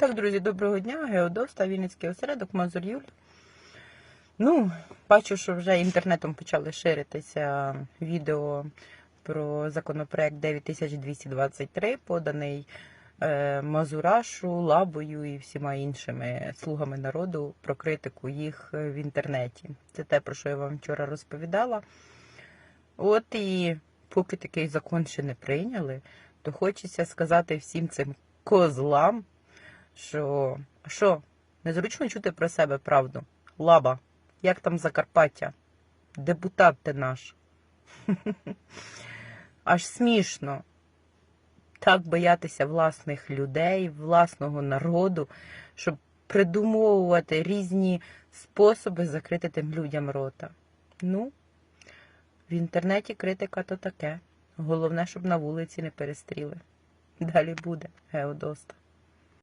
Так, друзі, доброго дня. Геодоста, Вінницький осередок, Мазур Юль. Ну, бачу, що вже інтернетом почали ширитися відео про законопроект 9223, поданий е, Мазурашу, Лабою і всіма іншими слугами народу про критику їх в інтернеті. Це те, про що я вам вчора розповідала. От і поки такий закон ще не прийняли, то хочеться сказати всім цим козлам, що що, незручно чути про себе правду. Лаба, як там Закарпаття? Депутат ти наш. Аж смішно. Так боятися власних людей, власного народу, щоб придумовувати різні способи закрити тим людям рота. Ну, в інтернеті критика то таке. Головне, щоб на вулиці не перестріли. Далі буде Геодоста.